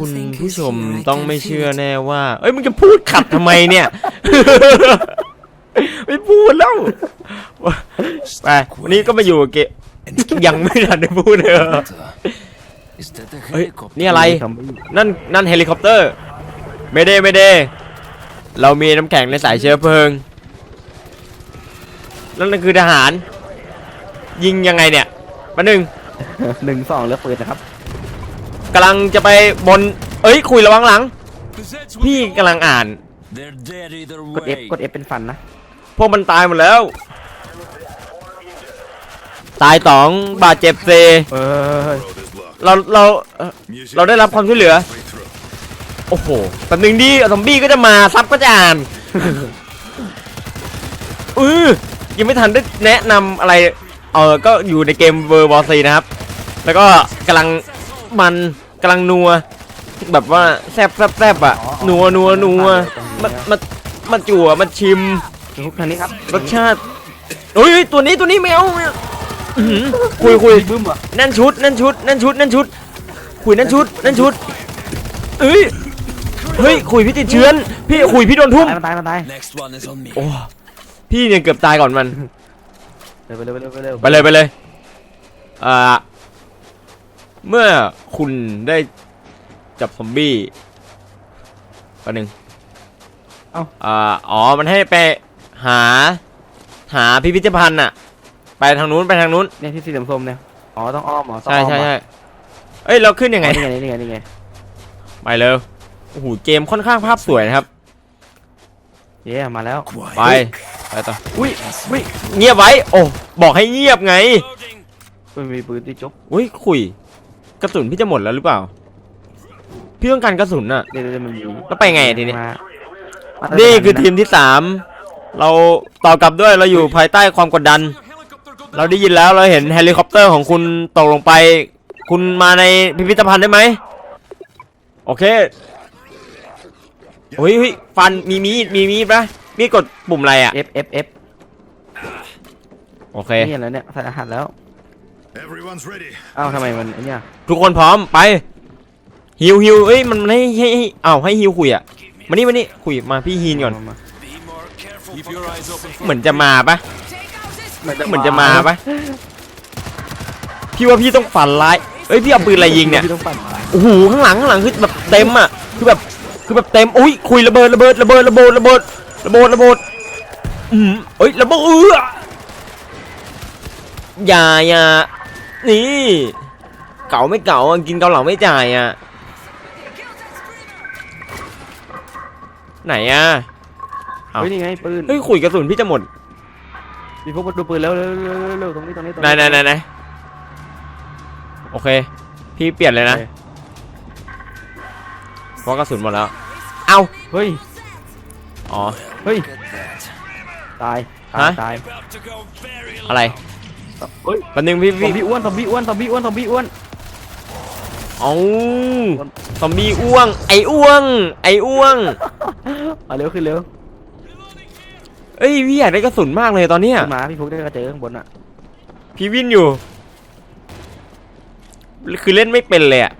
คุณ Something ผู้ is ชม here, I ต้อง can ไม่ feel เชื่อ it. แน่ว่า เอ้ยมึงจะพูดขัดทำไมเนี่ย ไม่พูดแล้ว ไปวันนี้ก็มาอยู่กับเกมยังไม่ทันได้พูดเลย Is that a เฮ้ย helicopter? นี่อะไรซอมบี้นั่นนั่นเฮลิคอปเตอร์ ไม่ได้ไม่ได้ เรามีน้ำแข็งในสายเชื้อเพลิง นั่นคือทหาร ยิงยังไงเนี่ยมาหนึ่งหนึ่งสองเลือกปืนนะครับ กำลังจะไปบน เอ้ยคุยระวังหลัง That's พี่กำลังอ่าน They're dead either กด F way. กด F เป็นฟันนะ พวกมันตายหมดแล้ว ตายสองบาดเจ็บเซเออเราเราเอ่อเราได้รับความช่วยเหลือ โอ้โหแป๊บนึงดิซอมบี้ก็จะมาซับก็จะอ่าน อือยังไม่ทันได้แนะนำอะไร เออก็อยู่ในเกมเวอร์บอซีนะครับ แล้วก็กำลังมัน กำลังนัว แบบว่าแซบแซบแซบอะนัวนัวนัวมามามาจั่วมาชิมทุกทางนี้ครับรสชาติเฮ้ยเฮ้ยตัวนี้ตัวนี้แมวอื้อหือคุยคุยบึ้มอะนั่นชุดนั่นชุดนั่นชุดนั่นชุด คุยนั่นชุดนั่นชุดเอ้ยเฮ้ยคุยพี่ติดเชื้อนพี่คุยพี่โดนทุ่มตายมันตายมันตาย Next one is on me. โอ้พี่เนี่ยเกือบตายก่อนมันเร็วไปเร็วไปเร็วไปเร็วไปเลยไปเลยอ่า เมื่อคุณได้จับซอมบี้ประหนึ่งเอ้า อ่าอ๋อ มันให้ไปหา หาพิพิธภัณฑ์อะไปทางนู้นไปทางนู้น เนี่ยที่สีส้มๆเนี่ยอ๋อต้องอ้อมเหรอต้องใช่อ้อมใช่เหรอใช่เอ้ย เราขึ้นยังไง อ๋อนี่ไงนี่ไงนี่ไงไปเลยโอ้โห เกมค่อนข้างภาพสวยนะครับ เย้มาแล้ว Quiet. ไป ไปต่อ อุ้ยอุ้ยเงียบไว้ โอ้ บอกให้เงียบไง มันมีปืนที่จบอุ้ยคุย กระสุนพี่จะหมดแล้วหรือเปล่า พี่ต้องการกระสุนอะเดี๋ยวเดี๋ยวมันมีแล้วไปไงทีนี้มามานี่คือทีมที่สามเราต่อกลับด้วยเราอยู่ภายใต้ความกดดัน เราได้ยินแล้วเราเห็นเฮลิคอปเตอร์ของคุณตกลงไป คุณมาในพิพิธภัณฑ์ได้ไหมโอเคเฮ้ยเฮ้ยฟันมีมีดมีมีดปะมีดกดปุ่มอะไรอะเอฟเอฟเอฟโอเค นี่แล้วเนี่ยใส่อาหารแล้ว Everyone's ready. เอ้าทำไมมันไอ้เนี่ยทุกคนพร้อมไปฮิวฮิวเอ้ยมันให้ให้ให้เอ้าให้ฮิวคุยอะมานี่มานี่คุยมาพี่ฮีนก่อนมามา Be more careful. Keep your eyes open เหมือนจะมาปะเหมือนจะเหมือนจะมาปะพี่ว่าพี่ต้องฝันร้ายเอ้ยพี่เอาปืนอะไรยิงเนี่ย พี่ต้องปั่นโอ้โหข้างหลังข้างหลังคือแบบเต็มอะคือแบบคือแบบเต็มอุ้ยคุยระเบิดระเบิดระเบิดระเบิดระเบิดระเบิดระเบิดอืมเอ้ยระเบิดเอออย่าอย่า นี่ เก่าไม่เก่าอะกินเกาเหลาไม่จ่ายอะ ไหนอะ เอาเฮ้ยนี่ไงปืนเฮ้ยคุยกระสุนพี่จะหมดพี่พวกมาดูปืนแล้วเร็วเร็วเร็วเร็วตรงนี้ตรงนี้ตรงไหนไหนไหนไหนโอเค พี่เปลี่ยนเลยนะเพราะกระสุนหมดแล้ว เอาเฮ้ยอ๋อ เฮ้ย Look at that. ตายฮะ ตาย About to go very อะไร เฮ้ยแป๊บนึงพี่ซอพี่มบี้อ้วนซอมบี้อ้วนซอมบี้อ้วนซอมบี้อ้วนเอาซอมบี้อ้วง ไอ้อ้วง ไอ้อ้วงเอาเร็วขึ้นเร็วเอ้ยพี่อยากได้กระสุนมากเลยตอนเนี้ยขึ้นมาพี่พวกได้กระเจอข้างบนอะพี่วินอยู่ คือเล่นไม่เป็นเลยอะ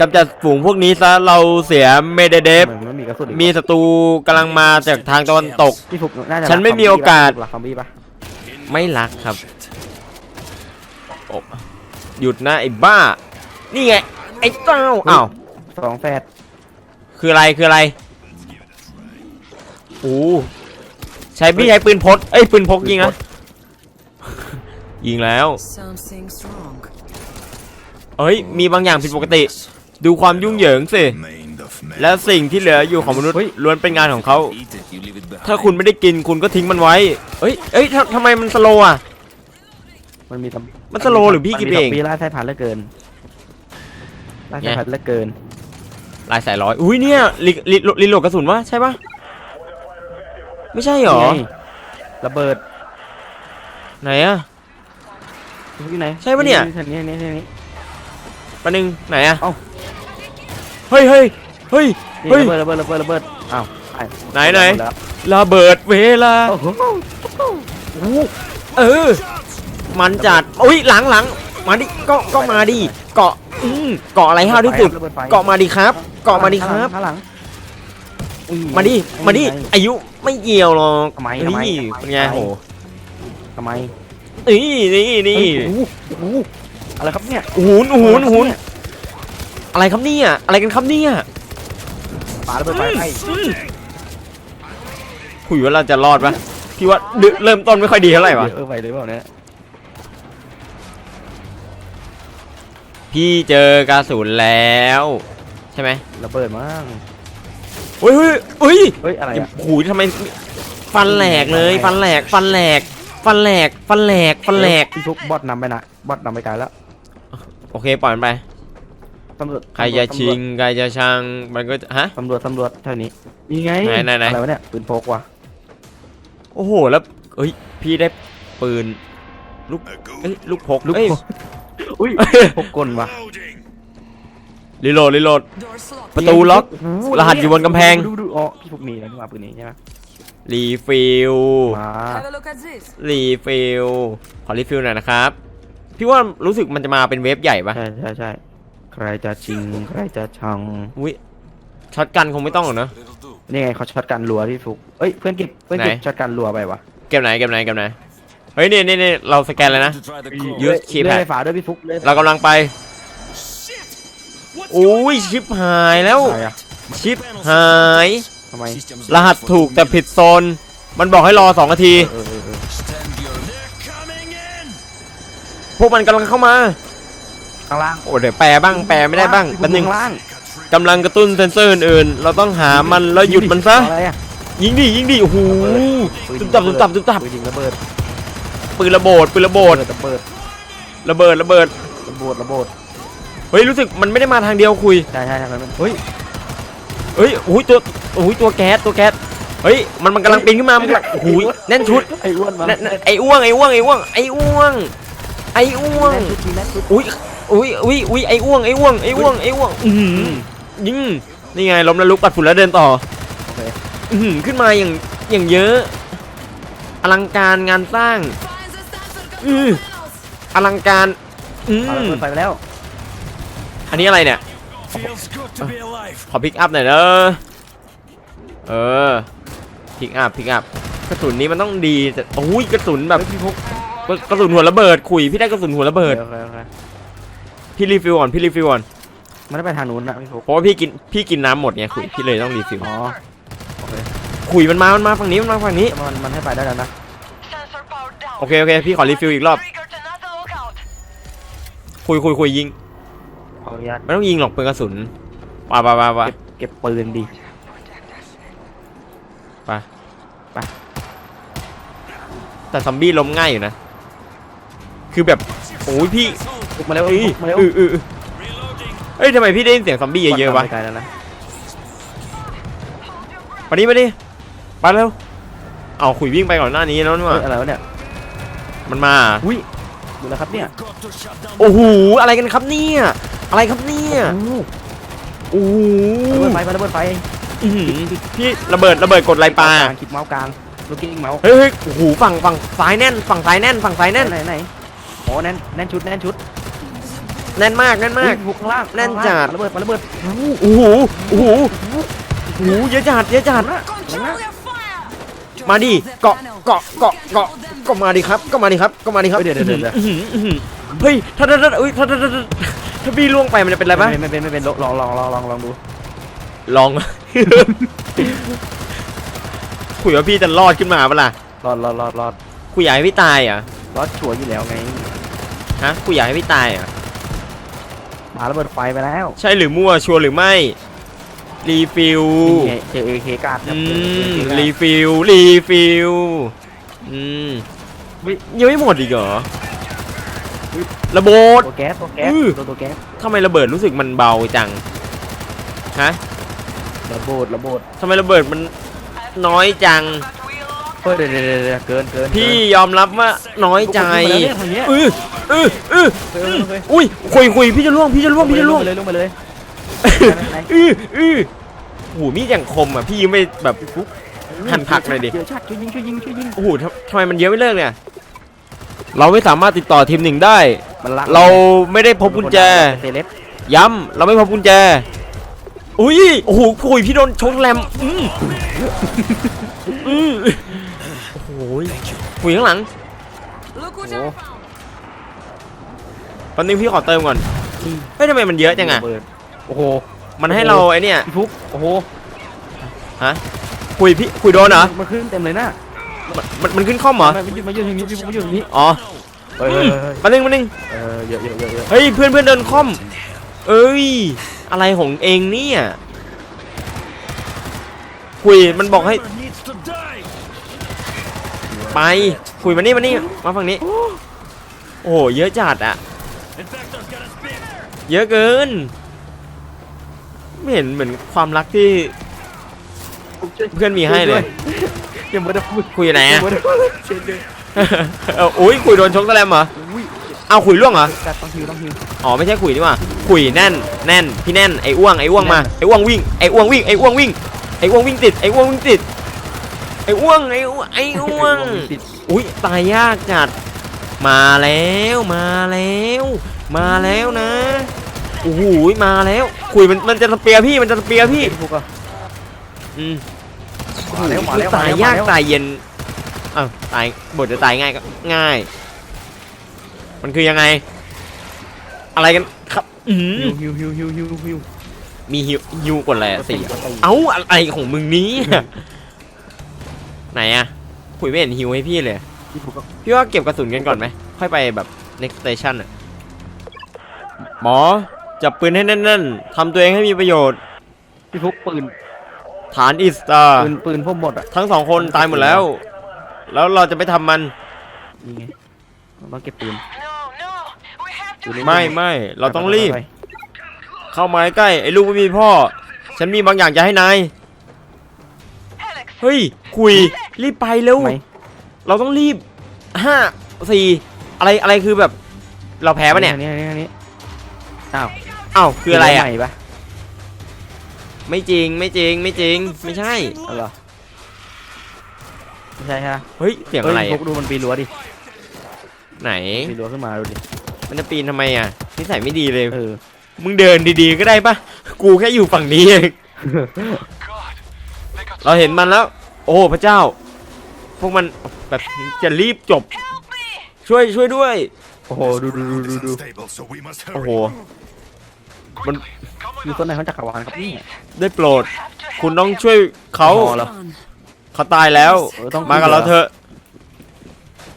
กำจัดฝูงพวกนี้ซะเราเสียเมเดเดฟ เหมือนมันมีกระสุนอีกมีศัตรูกำลังมาจากทางตะวันตก พี่ฟุกน่าจะฉันไม่มีโอกาส หลักซอมบี้ปะ ไม่รักครับโอ้หยุดนะไอ้บ้า นี่ไง ไอ้เต้าอ้าวสองแฟดคืออะไรคืออะไรโอ้ใช้พี่ใช้ปืนพกเอ้ยปืนพกยิงนะยิงแล้ว Something's wrong. เอ้ยมีบางอย่างผิดปกติ ดูความยุ่งเหยิงสิ Mind of man. และสิ่งที่เหลืออยู่ของมนุษย์ล้วนเป็นงานของเขา Eat it, you leave it behind. ถ้าคุณไม่ได้กินคุณก็ทิ้งมันไว้ เอ้ย เอ้ยทำทำไมมันสโลว์อะ มันมีซอมมันสโลว์หรือพี่คิดเองมันมีซมบี้ไล่สายพันธุ์เหลือเกินไล่สายพันธุ์เหลือเกิน ลายสายร้อย อุ้ยเนี่ยลิลิลิโหลดกระสุนวะใช่ปะไม่ใช่หรอ นี่ไงระเบิดไหนอะที่ไหนใช่ปะเนี่ยนี่นี่นี่นี่ปะนึงไหนอะเอ้า เฮ้ยเฮ้ย เฮ้ยนี่เฮ้ย ระเบิดระเบิดระเบิดระเบิดอ้าวอ้ไหนไหนมดแล้วระเบิดเวลาโอ้โหเออ มันจัดอุ้ยหลังหลังมาดิก็ก็มาดิเกาะอืมเกาะอะไรห้าวที่สุด ระบิไฟเกาะมาดิครับ เกาะมาดิครับ ข้างหลังอุ้ยมาดิมาดิอายุไม่เกี่ยวหรอกทำไมทำไมนี่ทำไมเป็นไงโหทำไมนี่นี่นี่เฮ้ยโอ้โหโอ้โหอะไรครับเนี่ยโอ้โหโอ้โหโอ้โหอะไรครับเนี่ยอะไรกันครับเนี่ย ปาระเบิดไฟให้คุยว่าเราจะรอดปะพี่ว่าดึเริ่มต้นไม่ค่อยดีเท่าไหร่วะเออไปเลยเปล่าเนี่ยพี่เจอกระสุนแล้ว ใช่ไหมระเบิดมั้งเฮ้ยเฮ้ยเฮ้ยเฮ้ยอะไรอะโอ้ยทำไมฟันแหลกเลยฟันแหลกฟันแหลกฟันแหลกฟันแหลกฟันแหลกพี่ทุกบอทนำไปนะบอทนำไปไกลแล้วโอเคปล่อยมันไป ตำรวจใครจะชิงใครจะชังมันก็ฮะตำรวจตำรวจเท่านี้นี่ไงไหนไหนไหนอะไรวะเนี่ยปืนพกว่ะโอ้โหแล้วเอ้ยพี่ได้ปืน A เอ้ย good ลูกพกลูกเอ้ยพกอุ้ยพกกลว่ะ loading. รีโหลดรีโหลด Doors locked. ประตูล็อกโโหรหัสอยู่บนกำแพงดูดูอ๋อพี่พกมีแล้วนี่มาปืนนี้ใช่ไหมรีฟิลมา Have a look at this. รีฟิลขอรีฟิลหน่อยนะครับพี่ว่ารู้สึกมันจะมาเป็นเวฟใหญ่ปะใช่ใช่ใช่ ใครจะชิง ใครจะชังอุ้ยช็อตกันคงไม่ต้องหรอกเนอะ It'll do. นี่ไงเขาช็อตกันรัวพี่ฟุกเอ้ยเพื่อนเก็บเพื่อนเก็บไหน ช็อตกันรัวไปวะเก็บไหนเก็บไหนเก็บไหน เฮ้ยนี่นี่นี่เราสแกนเลยนะ To try the cross. ยืดคีย์แพดเลื่อนไฟฟ้าด้วยพี่ฟุกเลื่อนเรากำลังไป Shit! What's โอ้ยชิปหายแล้ว อะไรอะชิปหาย ทำไม Systems รหัส for ถูก two แต่ผิด minutes. โซน มันบอกให้รอสองนาที เออเออเออ Stand your. They're coming in. พวกมันกำลังเข้ามา ข้างล่างโอ้เดี๋ยวแปลบ้างแปลไม่ได้บ้างพี่ฟุแป๊กบนึงข้างล่างกำลังกระตุ้นเซนเซอร์อื่นๆเราต้องหามันแล้วหยุดมันซะอะไรอะยิงดิยิงดิโอ้โหปืนตุ๊บตับตุ๊บตับตุ๊บตับปืนยิงระเบิดปืนระเบิดปืนระเบิดระเบิดระเบิดระเบิดระเบิดระเบิดเฮ้ยรู้สึกมันไม่ได้มาทางเดียวคุยใช่ใช่ใช่มันเฮ้ยเฮ้ยโอ้ยตัวโอ้ยตัวแก๊สตัวแก๊สเฮ้ยมันมันกำลังปีนขึ้นมามันกำลังโอ้โหแน่นชุดไอ้อ้วนมาแน่นแน่นไอ้อ้วงไอ้อ้วงไอ้อ้วงไอ้อ้วงไอ้อ้วงแน่นชุดจริงแน่นชุดอุ้ย อุ้ยอุ้ยอุ้ยไอ้อ้วงไอ้อ้วงไอ้อ้วงไอ้อ้วงอือหือยิงนี่ไงล้มแล้วลุกปัดฝุ่นแล้วเดินต่อโอเคอือหือขึ้นมาอย่างอย่างเยอะ อลังการงานสร้าง Find the sensor Mm. control panels. อลังการอืปาระมเบิดไฟไปแล้ว อันนี้อะไรเนี่ย Feels good to be alive. ขอพิกอัพหน่อยเด้อเออพิกอัพพิกอัพกระสุนนี้มันต้องดีแต่โอ้ยกระสุนแบบกระสุนหัวระเบิดขุยพี่ได้กระสุนหัวระเบิดโอเคโอเค พี่รีฟิลก่อนพี่รีฟิลก่อนมันได้ไปทางนู้นนะพี่ฟุกเพราะว่าพี่กินพี่กินน้ำหมดไงขุยพี่เลยต้องรีฟิลอ๋อโอเคขุยมันมา มันมาฝั่งนี้มันมาฝั่งนี้ แต่มันมันให้ไปได้แล้วนะ Sensor powered down. โอเคโอเคพี่ขอรีฟิลอีกรอบ Trigger to not log out. คุยคุยคุยยิงขออนุญาตไม่ต้องยิงหรอกปืนกระสุนป่าป่าป่าป่าเก็บเก็บปืนดิแต่ซอมบี้ล้มง่ายอยู่นะ คือแบบโอ้ยพี่ ฟุกมาเร็วเอ้ยฟุกมาเร็วเออเออเออเอ้ยทำไมพี่ได้ยินเสียงซอมบี้เยอะๆวะไปไกลแล้วนะมาดิมาดิไปเร็วเอาขุยวิ่งไปก่อนหน้านี้แล้วนี่หเฮ้ว่ายอะไรวะเนี่ยมันมาอุ้ยดูแล้วครับเนี่ย Got to shut down. โอ้โหอะไรกันครับเนี่ยอะไรครับเนี่ยโอ้โหโอ้โหระเบิดไฟไประเบิดไฟอื้อหือพี่ระเบิดระเบิดกดไรปลากลางคลิปเมาส์กลางลูกกิ้งเมาส์เฮ้ยเฮ้ยโอ้โหฝั่งฝั่งซ้ายแน่นฝั่งซ้ายแน่นฝั่งซ้ายแน่นไหนไหนโอ้แน่นแน่นชุดแน่นชุด แน่นมากแน่นมากอุ๊ยฟุกข้างล่างแน่นข้างล่างจัดระเบิดระเบิดโอ้โหโอ้โหโอ้โหเยอะจัดเยอะจัด Control your fire. มาดิ Control the เกาะ panel. เกาะเกาะเกาะก็มาดิครับ ก็มาดิครับก็มาดิครับเฮ้ยเดี๋ยวเดี๋ยวเดี๋ยวอื้อหืออื้อหือเฮ้ยถ้าถ้าถ้าเอ้ยถ้าถ้าถ้าถ้าถ้าพี่ล่วงไปมันจะเป็นอะไรปะไม่ไม่เป็นไม่เป็นลองลองลองลองลองดูลองคุยว่าพี่จะรอดขึ้นมาปะล่ะรอดรอดรอดรอดคุยอยากให้พี่ตายเหรอะรอดชัวร์อยู่แล้วไงฮะคุยอยากให้พี่ตายเหรอะ มาระเบิดไฟไปแล้วใช่หรือมั่วชัวร์หรือไม่ รีฟิลนี่ไงเจอเอเคการ์ดครับอืเจอม AK การ์ดรีฟิลรีฟิลอืมยังไม่หมดอีกเหรอระเบิดตัวแก๊สตัวแก๊สอื้อตัวตัวแก๊สทำไมระเบิดรู้สึกมันเบาจังฮะระเบิดระเบิดทำไมระเบิดมันน้อยจัง เฮ้ยเดี๋ยวเดี๋ยวเดี๋ยวเดี๋ยวเกินเกินพี่ยอมรับว่าน้อยใจเกินทางเนี้ยเออเออเออเกินเกินอุ้ยคุยคุยพี่จะล่วงพี่จะล่วงพี่จะล่วงลงไปเลยลงไปเลยไหนเออเออโอ้โหมีดอย่างคมอะพี่ยังไม่แบบหั่นผักหน่อยดิเดี๋ยวชัดช่วยยิงช่วยยิงช่วยยิงโอ้โหทำทำไมมันเยอะไม่เลิกเนี่ยเราไม่สามารถติดต่อทีมหนึ่งได้มันรักเราไม่ได้พบกุญแจเซเลสย้ำเราไม่พบกุญแจ อุ้ย โอ้โหคุยพี่โดนชกแรมอืมอืม โอ้โหคุยข้างหลัง Look what Oh. I found. ตอนนึงพี่ขอเติมก่อน เฮ้ยทำไมมันเยอะจังอะระเบิดโอ้โห มันให้เราไอเนี่ยพี่ฟุกโอ้โหคุยพี่คุยโดนเหรอ มันขึ้นเต็มเลยนะมันมันมันขึ้นข้อมเหรอมายืนมายืนอย่างนี้พี่ฟุกมายืนอย่างนี้ อ๋อเฮ้ยเฮ้ยเฮ้ยมานึงมานึงเออเยอะเยอะเยอะเยอะเฮ้ยเพื่อนเพื่อนเดินคอม เอ้ย อะไรของเองเนี่ยคุยมันบอกให้ ไปคุยมานี่มานี่มาฝั่งนี้ โอ้โหเยอะจัดอะเยอะเกิน ไม่เห็นเหมือนความรักที่เพื่อนมีให้เลยยังไม่ได้พูดคุยไหนอะเอ้ยคุยโดนชกตะแลมเหรอเอาคุยล่วงเหรอต้องฮิวต้องฮิวอ๋อไม่ใช่คุยนี่ว่าคุยแน่นแน่นพี่แน่นไอ้อ้วงไอ้อ้วงมาไอ้อ้วงวิ่งไอ้อ้วงวิ่งไอ้อ้วงวิ่งไอ้อ้วงวิ่งติดไอ้อ้วงวิ่งติด ไอ้อ้วงไอ้อ้วงไอ้อ้วงติดอุ้ยตายยากจัด มาแล้วมาแล้ว มาแล้วนะโอ้โหมาแล้วคุยมันมันจะสเปียร์พี่มันจะสเปียร์พี่พี่ฟุกอะอืมมาแล้วมาแล้วตายยากตายเย็นอ้าวตายบทจะตายง่ายก็ง่าย มันคือยังไง อะไรกันครับอืมฮิวฮิวฮิวฮิวฮิวฮิวมีฮิวฮิวกดอะไรอะสี่ก็ตีเอ้าอะไรของมึงนี้ ไหนอะคุยไม่เห็นฮิวให้พี่เลยพี่ฟุกอะพี่ว่าเก็บกระสุนกันก่อนไหม ค่อยไปแบบ next station อะหมอ จับปืนให้แน่นๆทำตัวเองให้มีประโยชน์ พี่ฟุกปืนฐานอีสตาปืนปืนพวกหมดอะทั้งสองคนตายหมดแล้ว แล้วเราจะไปทำมัน นี่ไงเราต้องเก็บปืน No, no. We have to. อยู่ในไม่ไม่เราต้องรีบไปเข้ามาใกล้ๆไอ้ลูกไม่มีพ่อ ฉันมีบางอย่างจะให้นาย Alex. เฮ้ย คุย รีบไปเร็วไหมเราต้องรีบห้าสี่อะไรอะไรคือแบบ เราแพ้ปะเนี่ยอันนี้อันนี้อันนี้อ้าวอ้าวคืออะไรอะ ใหม่ปะไม่จริงไม่จริงไม่จริงไม่ใช่เอาเหรอไม่ใช่ฮะเฮ้ยเสียงอะไรเฮ้ยฟุอะกดูมันปีนรั้วดิไหน ปีนรั้วขึ้นมาดูดิมันจะปีนทำไมอะนิสัยไม่ดีเลย เออ มึงเดินดีๆก็ได้ปะกูแค่อยู่ฝั่งนี้เอง เราเห็นมันแล้ว โอ้พระเจ้า พวกมันแบบจะรีบจบ Help me. ช่วยช่วยด้วย โอ้โห ดูดูดูดูดู Stable, so we must โอ้โห hurry. มันอยู่ต้นไหนของจักรวาลครับนี่ได้โปรด คุณต้องช่วยเขาพอแล้วเขาตายแล้วเออต้องมากับเราเถอะ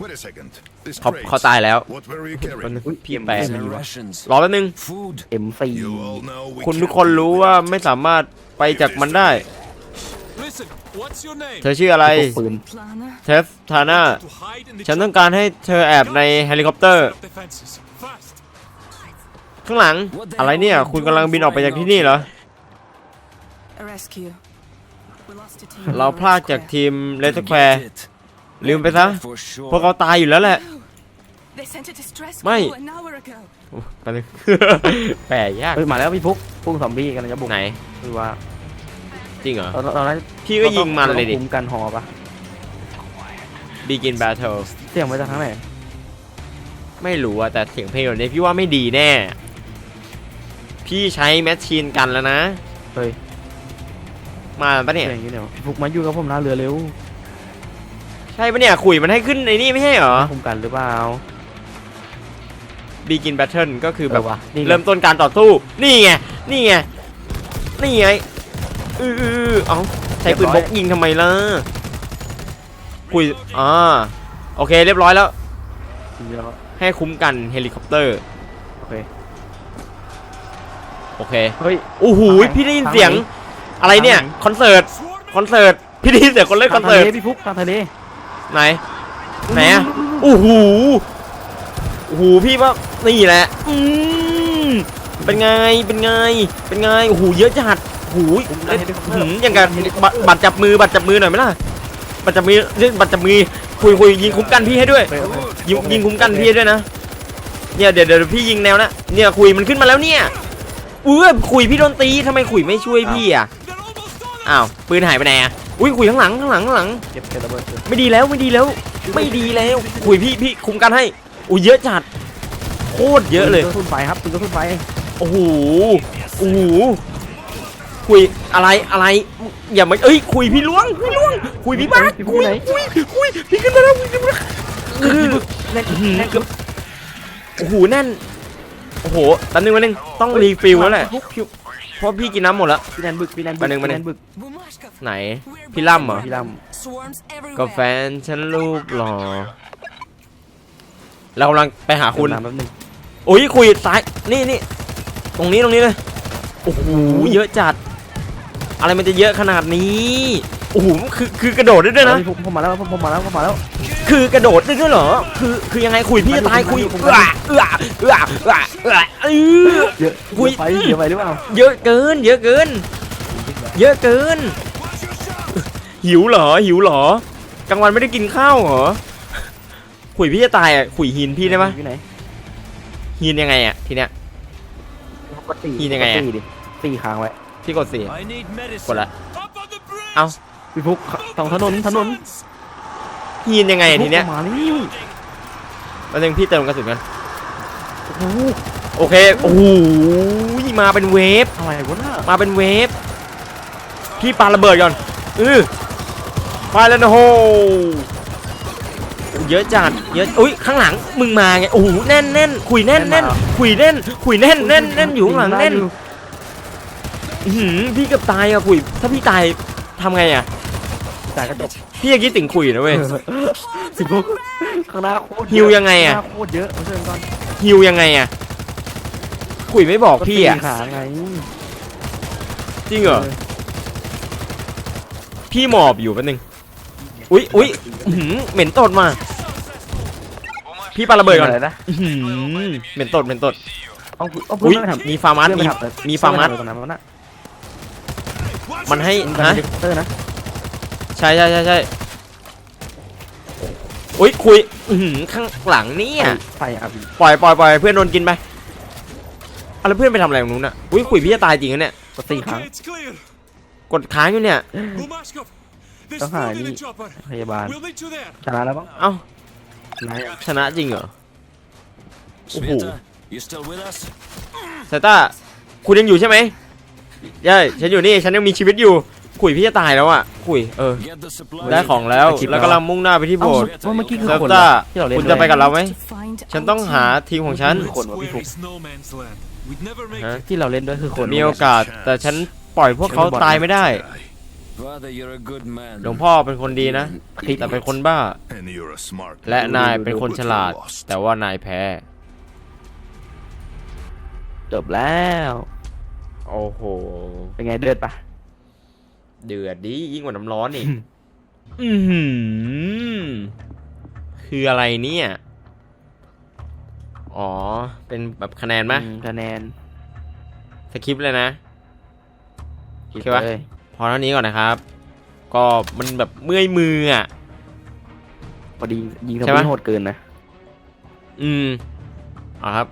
Wait a second. This เขา crate. เขาตายแล้ว What were you แป๊บนึง carrying? พี่แปล Some rations. รอแป๊บนึง Food. เอ็มซี You all know we คุณ can't ทุกคน do รู้ that. ว่าไม่สามารถไปจากมันได้ เธอชื่ออะไร ปืน Planner. เทฟทาน่า To hide in the ฉันต้องการให้เธอแอบในเฮลิคอปเตอร์ of defenses. Fast. ข้างหลัง อะไรเนี่ย คุณกำลังบินออกไปจากที่นี่เหรอ A rescue. We lost a team. เราพลาดจากทีมเลสแควร์ Get it. ลืมไปซะ For sure. พวกเขาตายอยู่แล้วแหละ They sent a distress Mày. call an hour ago. โอ้แป๊บนึงแปลยาก เฮ้ยมาแล้วพี่ฟุกพุ่งซอมบี้กำลังจะบุกไหนคือว่า จริงเหรอเราเราเราพี่ก็ยิงมันเลยดิราต้องคุมกันหอปะ Begin Battle เสียงมาจากทางไหนไม่รู้อะแต่เสียงเพลงแบบนี้พี่ว่าไม่ดีแน่ พี่ใช้แมชชีนกันแล้วนะ เฮ้ยมาปะเนี่ย เสียงอยู่เนี่ยพี่ฟุกมาอยู่กับผมนะเรือเร็วใช่ปะเนี่ยขุยมันให้ขึ้นในนี่ไม่ใช่เหรอ คุมกันหรือเปล่า Begin Battle ก็คือแบบเออว่ะนี่ไง เริ่มต้นการต่อสู้ นี่ไง นี่ไง นี่ไง อือออเอาใช้ปืนพกยิงทำไมล่ะคุยอ่าโอเค เรียบร้อยแล้วเดี๋ยวให้คุ้มกันเฮลิคอปเตอร์ โอเค โอเค เฮ้ย โอ้โหทางไหนพี่ได้ยินทางไหนเสียง อะไรเนี่ยทางไหนคอนเสิร์ต คอนเสิร์ต พี่ได้ยินเสียงคนเล่นคอนทางเสิร์ตทะเลพี่ฟุกทางทะเล ไหน ไหนอะโอ้โหโอ้โห พี่ว่านี่แหละ อืมเป็นไง เป็นไง เป็นไง โอ้โห เยอะจัดโอ้โหเล่นหืมอย่างกับบัตรบัตรจับมือบัตรจับมือหน่อยไหมล่ะบัตรจับมือเล่นบัตรจับมือคุยคุยยิงคุ้มกันพี่ให้ด้วยเฮ้ยเฮ้ยยิงยิงคุ้มกันพี่ให้ด้วยนะเนี่ยเดี๋ยวเดี๋ยวพี่ยิงแนวนะเนี่ยคุยมันขึ้นมาแล้วเนี่ยอุ้ยคุยพี่โดนตีทำไมคุยไม่ช่วยพี่อะ They're almost on us. อ้าวปืนหายไปไหนอะอุ้ยคุยข้างหลังข้างหลังข้างหลังเก็บเก็บระเบิดเลยไม่ดีแล้วไม่ดีแล้ว ไม่ดีแล้ว คุยพี่พี่คุมกันให้อุ้ยเยอะจัดโคตรเยอะเลยปืนกระสุนไฟครับปืนกระสุนไฟโอ้โหโอ้โห คุยอะไรอะไรอย่ามาเอ้ยคุยพี่ล้วงพี่ล้วงคุยพี่บ้าสพี่คุยไหนคุยคุยพี่ขึ้นมาแล้วพี่ขึ้นมาแล้วเออแน่นอื้อหือแน่นเกือบโอ้โหแน่นโอ้โหแป๊บนึงแป๊บนึงต้องรีฟิลแล้วแหละพี่เพราะพี่กินน้ำหมดแล้วพี่แนนบึกพี่แนนบึมากหนึ่งมาหนึ่งพี่แนนบึก Bumashka. ไหนพี่ล่ำเหรอพี่ล Swarms ก็ everywhere. แฟนฉันรูปหล่อเรากำลังไปหาำคุณน้ำแป๊บนึงโอ้ยคุยซ้ายนี่นี่ตรงนี้ตรงนี้เลยโอ้โหเยอะจัด อะไรมันจะเยอะขนาดนี้โอ้โหคือคือกระโดดได้ด้วยนะเฮ้ยผมผมมาแล้วผมผมมาแล้วผมมาแล้ว คือกระโดดได้ด้วยเหรอ คือคือยังไงคุยพี่จะตายคุยผมเอื้อเอื้อเอื้อเอื้อเอื้อเออเยอะอุ๊ยเยอะไปเยอะไปหรือเปล่าเยอะเกิน เยอะเกิน เยอะเกิน หิวเหรอหิวเหรอกลางวันไม่ได้กินข้าวเหรอคุยพี่จะตายอะคุยหินพี่ได้ปะพี่ไหนหินยังไงอะทีเนี้ยกดสี่ยิงยังไงอะกดสี่ดิสี่ค้างไว้ พี่กดสี่ I need medicine. กดละ Up on the bridge. เอ้าพี่ฟุกสองถนนถนนหินยังไงอะทีเนี้ยมานี่แป๊บนึงพี่เติมกระสุนกันโอ้โหโอเคโอ้โหมาเป็นเวฟอะไรวะน่ะมาเป็นเวฟพี่ปาระเบิดก่อนเออไฟแล้วนะโหเยอะจัดเยอะอุ้ยข้างหลังมึงมาไงโอ้โหแน่นแน่นคุยแน่นแน่นคุยแน่นคุยแน่นแน่นแน่นอยู่ข้างหลังแน่นอื้อ หือพี่เกือบตายอะคุย ถ้าพี่ตายทำไงอะจ่ายกระจกพี่ยังคิดถึงคุยนะเว้ยสิบฟุกข้างหน้าโคตรเอะฮิวยังไงอะข้าหน้าโคตรเยอะมาช่วยกันก่อนฮิวยังไงอะคุยไม่บอกพี่อะก็สี่ขาไงจริงเหรอพี่หมอบอยู่แป๊บนึงอุ้ยอุ้ยอื้อหือเหม็นตดมา พี่ปาระเบิดก่อนอะไรนะอื้อหือเหม็นตดเหม็นตดเอาเอาอุ้ยเพื่อนไปทำมีฟาร์มัสเพื่อนมีไปทำมีฟาร์มัส มันให้มันฮะเป็นเตอร์นะใช่ใช่ใช่ใช่อุ้ยคุยอื้อหือข้างหลังเนี่ยไฟอาบีปล่อยปล่อยปล่อยเพื่อนโดนกินไปอะไรเพื่อนไปทำอะไรตรงนู้นอะอุ้ยคุยพี่จะตายจริงนะเนี่ยกดสี่ครั้ง Okay, it's clear. กดค้างอยู่เนี่ย Bumashkov, there's Don't food hide, in the you- chopper. พยาบาล We'll meet you there. ชนะแล้วบ้างเอ้านายชนะจริงเหรอ Sveta, you still with us? เซต้าคุณยังอยู่ใช่ไหม ใช่ฉันอยู่นี่ฉันยังมีชีวิตอยู่คุยพี่จะตายแล้วอะคุยเออ Get the supplies. ได้ของแล้ว แล้วกำลังมุ่งหน้าไปที่โบเอ้าสถ์ ว่าเมื่อกี้คือเซคนต้าที่เราเล่นคุณจะไปกับเราไหม To find ฉันต้อง our หา team. ทีมของฉัน This คนวะพี่ square ฟุก is no man's land. We'd never make Huh? it. ที่เราเล่นด้วยคือคนมีโอกาส แต่ฉันปล่อยพวกเขาตายไม่ได้ Father, you're a good man. หลวงพ่อเป็นคนดีนะ แต่เป็นคนบ้า And you're a smart และนายเป็นคนฉลาดแต่ว่านายแพ้ จบแล้ว โอ้โห เป็นไงเดือดปะเดือดดียิ่งกว่าน้ำร้อนอีกอือหือคืออะไรเนี่ย อ๋อ เป็นแบบคะแนนไหมอืคะแนนสคริปต์เลยนะ โอเคปะ เลยพอเท่านี้ก่อนนะครับ ก็มันแบบเมื่อยมืออะ พอดียิงใช่ทำปะให้โหดเกินนะ อืมเอาครับ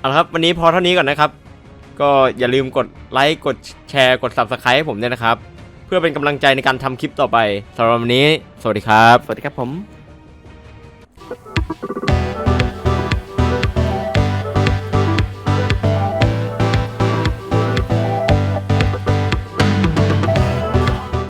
เอาละครับ วันนี้พอเท่านี้ก่อนนะครับ ก็อย่าลืมกดไลค์กดแชร์กด Subscribe ให้ผมด้วยนะครับ เพื่อเป็นกำลังใจในการทำคลิปต่อไปสำหรับวันนี้ สวัสดีครับ สวัสดีครับผม